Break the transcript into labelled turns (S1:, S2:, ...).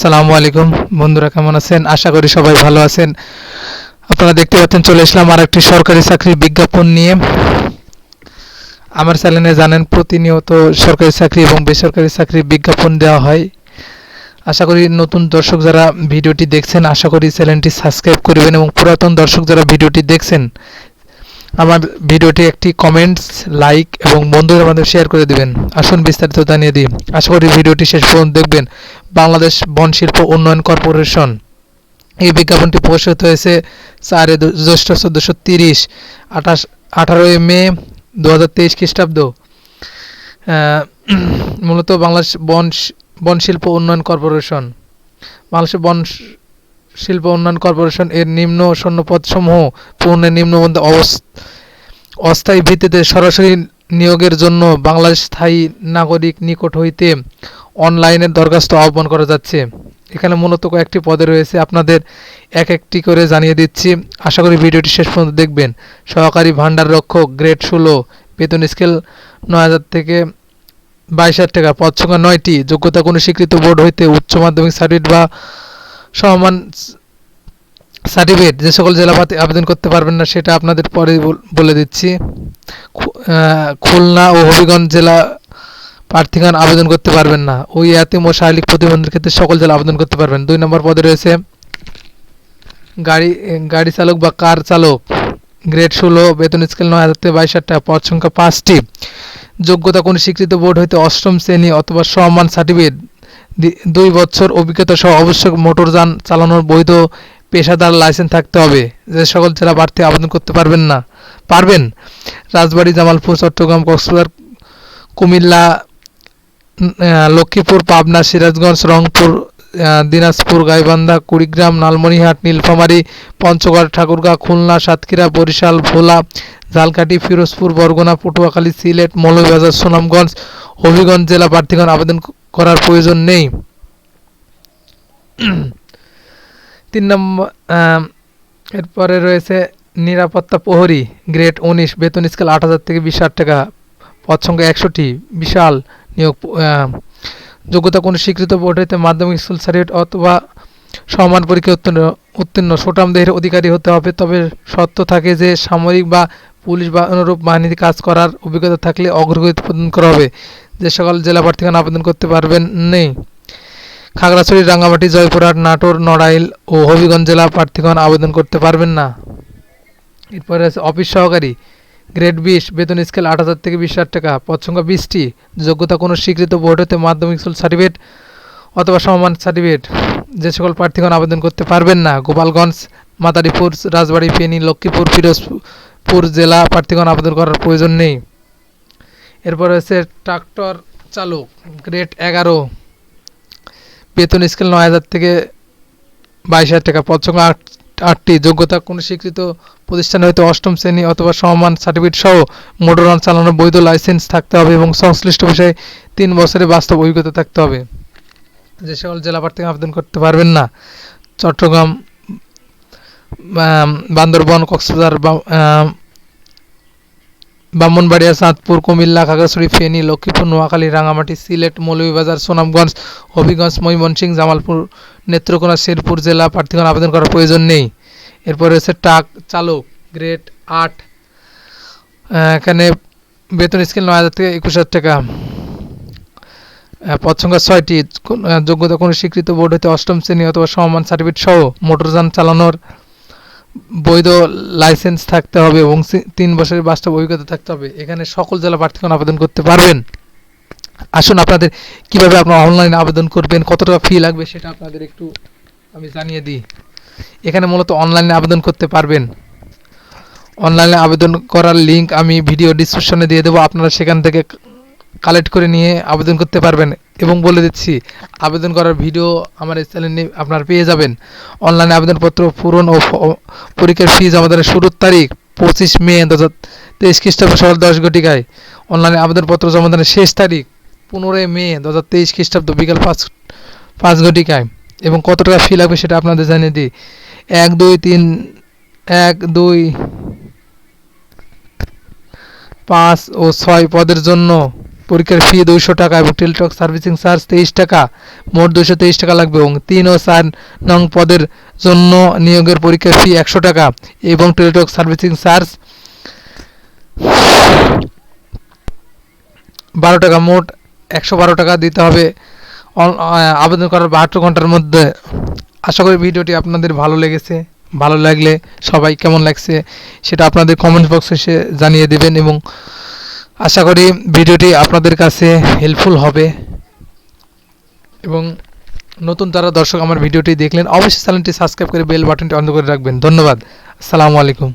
S1: আসসালামু আলাইকুম। বন্ধুরা কেমন আছেন? আশা করি সবাই ভালো আছেন। আপনারা দেখতে পাচ্ছেন, চলে এসলাম আর একটি সরকারি চাকরির বিজ্ঞাপন নিয়ে। আমার চ্যানেলে জানেন, প্রতিনিয়ত সরকারি চাকরি এবং বেসরকারি চাকরির বিজ্ঞাপন দেওয়া হয়। আশা করি নতুন দর্শক যারা ভিডিওটি দেখছেন, আশা করি চ্যানেলটি সাবস্ক্রাইব করবেন এবং পুরাতন দর্শক যারা ভিডিওটি দেখছেন আমার ভিডিওটি একটি কমেন্টস লাইক এবং বন্ধুদের মাধ্যমে শেয়ার করে দিবেন। আসুন বিস্তারিত জানিয়ে দিই। আশা করি ভিডিওটি শেষ পর্যন্ত দেখবেন। বাংলাদেশ বন শিল্প উন্নয়ন কর্পোরেশন। এই বিজ্ঞাপনটি প্রকাশিত হয়েছে চারে জ্যৈষ্ঠ চোদ্দোশো তিরিশ, আঠাশ আঠারোই মে দু হাজার তেইশ খ্রিস্টাব্দ। মূলত বাংলাদেশ বন বন শিল্প উন্নয়ন কর্পোরেশন। বাংলাদেশ বন শিল্প উন্নয়ন কর্পোরেশন এর নিম্ন শূন্যপদসমূহ পূর্ণের নিম্নবন্ধ অস্থায়ী ভিত্তিতে সরাসরি নিয়োগের জন্য বাংলাদেশ স্থায়ী নাগরিক নিকট হইতে অনলাইনে দরখাস্ত আহ্বান করা যাচ্ছে। এখানে মূলত কয়েকটি পদে রয়েছে, আপনাদের এক একটি করে জানিয়ে দিচ্ছি। আশা করি ভিডিওটি শেষ পর্যন্ত দেখবেন। সহকারী ভান্ডার রক্ষক গ্রেড ষোলো, বেতন স্কেল নয় হাজার থেকে বাইশ হাজার টাকা, পদ সংখ্যা নয়টি, যোগ্যতা কোনো স্বীকৃত বোর্ড হইতে উচ্চ মাধ্যমিক সার্টিফিকেট বা সমান সার্টিফিকেট যে সকল জেলাপাতে আবেদন করতে পারবেন না, সেটা আপনাদের পরে বল- দিচ্ছি। খুলনা ও হবিগঞ্জ জেলা প্রার্থীগণ আবেদন করতে পারবেন না। ওই এতিম ও শারীরিক প্রতিবন্ধীর ক্ষেত্রে সকল জেলা আবেদন করতে পারবেন। দুই নম্বর পদে রয়েছে গাড়ি গাড়ি চালক বা কার চালক। গ্রেড ষোলো, বেতন স্কেল নয় হাজার থেকে বাইশ হাজার পদ সংখ্যা পাঁচটি। যোগ্যতা কোনো স্বীকৃত বোর্ড হইতে অষ্টম শ্রেণি অথবা সমান সার্টিফিকেট দুই বছর অভিজ্ঞতা সহ অবশ্যক মোটরযান চালানোর বৈধ পেশাদার লাইসেন্স থাকতে হবে। যে সকল জেলা প্রার্থী আবেদন করতে পারবেন না। পারবেন? রাজবাড়ী, জামালপুর, চট্টগ্রাম, কক্সবাজার, কুমিল্লা লক্ষ্মীপুর, পাবনা, সিরাজগঞ্জ, রংপুর দিনাজপুর, গাইবান্ধা, কুড়িগ্রাম, লালমনিরহাট, নীলফামারী, পঞ্চগড় ঠাকুরগাঁও খুলনা, সাতক্ষীরা, বরিশাল, ভোলা, ঝালকাঠি, ফিরোজপুর, বরগুনা, পটুয়াখালী, সিলেট, মৌলভীবাজার, সুনামগঞ্জ, হবিগঞ্জ জেলা প্রার্থীগণ আবেদন করার প্রয়োজন নেই। তিন নম্বর এরপরে রয়েছে নিরাপত্তা প্রহরী, গ্রেড উনিশ, বেতন স্কেল আট হাজার থেকে বিশ হাজার টাকা পদ সংখ্যা একশোটি বিশাল নিয়োগ যোগ্যতা কোনো স্বীকৃত বোর্ড হইতে মাধ্যমিক স্কুল সার্টিফিকেট অথবা সমান পরীক্ষা উত্তীর্ণ উত্তীর্ণ। সুঠাম দেহের অধিকারী হতে হবে, তবে শর্ত থাকে যে সামরিক বা পুলিশ বা অনুরূপ বাহিনীতে কাজ করার অভিজ্ঞতা থাকলে অগ্রগতি প্রদান করা হবে। যে সকল জেলা প্রার্থীগণ আবেদন করতে পারবেন নেই। খাগড়াছড়ি, রাঙ্গামাটি, জয়পুরহাট, নাটোর, নড়াইল ও হবিগঞ্জ জেলা প্রার্থীগণ আবেদন করতে পারবেন না। এরপরে আছে অফিস সহকারী। গ্রেড বিশ, বেতন স্কেল আট হাজার থেকে বিশ হাজার টাকা পদ সংখ্যা বিশটি, যোগ্যতা কোনো স্বীকৃত বোর্ড হতে মাধ্যমিক স্কুল সার্টিফিকেট অথবা সমান সার্টিফিকেট। যে সকল প্রার্থীগণ আবেদন করতে পারবেন না, গোপালগঞ্জ, মাদারীপুর, রাজবাড়ী, ফেনী, লক্ষ্মীপুর, ফিরোজপুর জেলা প্রার্থীগণ আবেদন করার প্রয়োজন নেই। এরপর হচ্ছে ট্রাক্টর চালক, গ্রেড এগারো। বেতন স্কেল নয় হাজার থেকে বাইশ হাজার টাকা। পদ সংখ্যা আট, আটটি। যোগ্যতা কোনো স্বীকৃত প্রতিষ্ঠান হয়তো অষ্টম শ্রেণি অথবা সমান সার্টিফিকেট সহ মোটরযান চালানোর বৈধ লাইসেন্স থাকতে হবে এবং সংশ্লিষ্ট বিষয়ে তিন বছরের বাস্তব অভিজ্ঞতা থাকতে হবে। যে সকল জেলা প্রার্থী আবেদন করতে পারবেন না। চট্টগ্রাম বান্দরবন, কক্সবাজার ব্রাহ্মণবাড়িয়া, চাঁদপুর, কুমিল্লা, খাগড়াছড়ি, ফেনী, লক্ষ্মীপুর, নোয়াখালী রাঙামাটি সিলেট, মৌলভীবাজার, সুনামগঞ্জ, হবিগঞ্জ, ময়মনসিংহ, জামালপুর, নেত্রকোনা, শেরপুর জেলা প্রার্থীগণ আবেদন করার প্রয়োজন নেই। এরপর রয়েছে ট্রাক চালক, গ্রেড আট। এখানে বেতন স্কেল নয় হাজার থেকে একুশ হাজার টাকা। পদ সংখ্যা ছয়টি। যোগ্যতা কোনো স্বীকৃত বোর্ড হতে অষ্টম শ্রেণি অথবা সমান সার্টিফিকেট সহ মোটরযান চালানোর বৈধ লাইসেন্স থাকতে হবে এবং তিন বছরের বাস্তব অভিজ্ঞতা থাকতে হবে। এখানে সকল জেলা প্রার্থীগণ আবেদন করতে পারবেন। আসুন আপনাদের কীভাবে আপনারা অনলাইনে আবেদন করবেন কত টাকা ফি লাগবে সেটা আপনাদের একটু আমি জানিয়ে দিই। এখানে মূলত অনলাইনে আবেদন করতে পারবেন। অনলাইনে আবেদন করার লিংক আমি ভিডিও ডিসক্রিপশনে দিয়ে দেবো। আপনারা সেখান থেকে কালেক্ট করে নিয়ে আবেদন করতে পারবেন। এবং বলে দিচ্ছি, আবেদন করার ভিডিও আমার এই চ্যানেলে আপনারা পেয়ে যাবেন। অনলাইনে আবেদনপত্র পূরণ ও পরীক্ষার ফি জমা দেওয়ার শুরুর তারিখ পঁচিশ মে দু হাজার তেইশ খ্রিস্টাব্দ সকাল দশ ঘটিকায়। অনলাইনে আবেদনপত্র জমা দেওয়ার শেষ তারিখ পনেরোই মে দু হাজার তেইশ খ্রিস্টাব্দ বিকাল পাঁচ পাঁচ ঘটিকায়। এবং কত টাকা ফি লাগবে সেটা আপনাদের জানিয়ে দিই। এক, দুই, তিন, এক, দুই, পাঁচ ও ছয় পদের জন্য পরীক্ষার ফি দুইশো টাকা এবং টেলিটক সার্ভিসিং চার্জ তেইশ টাকা। মোট দুশো তেইশ টাকা লাগবে এবং তিন ও চার নং পদের জন্য নিয়োগের পরীক্ষার ফি একশো টাকা এবং টেলিটক সার্ভিসিং চার্জ বারো টাকা। মোট একশো বারো টাকা দিতে হবে। আবেদন করার বাহাত্তর ঘণ্টার মধ্যে। আশা করি ভিডিওটি আপনাদের ভালো লেগেছে। ভালো লাগলে সবাই কেমন লাগছে সেটা আপনাদের কমেন্ট বক্সে জানিয়ে দেবেন এবং আশা করি ভিডিওটি আপনাদের কাছে হেল্পফুল হবে। এবং নতুন যারা দর্শক আমার ভিডিওটি দেখলেন, অবশ্যই চ্যানেলটি সাবস্ক্রাইব করে বেল বাটনটি অন করে রাখবেন। ধন্যবাদ। আসসালামু আলাইকুম।